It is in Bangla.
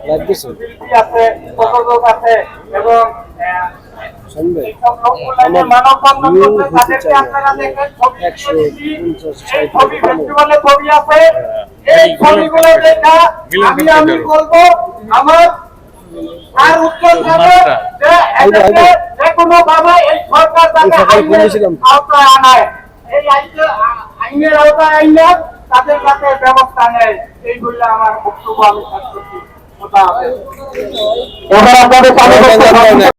শিল্পী আছে এবং আহ, এইসব লোকগুলাকে মানববন্ধন করছে, তাদেরকে আপনারা দেখেন, ছবি দিয়েছি। এই ছবি ফেস্টিভ্যালে ছবি আছে। এই ছবিগুলো দেখা আমি আমি বলব আমার আর উত্তর যাবে যে যে কোনো ভাবে এই সরকার তাকে আইনের আওতায় আনায়। এই আইনের আইনের আওতায় আইনে তাদের কাছে ব্যবস্থা নেয়। এই বললে আমার বক্তব্য আমি শেষ করছি। হাফেজ। আপনাদের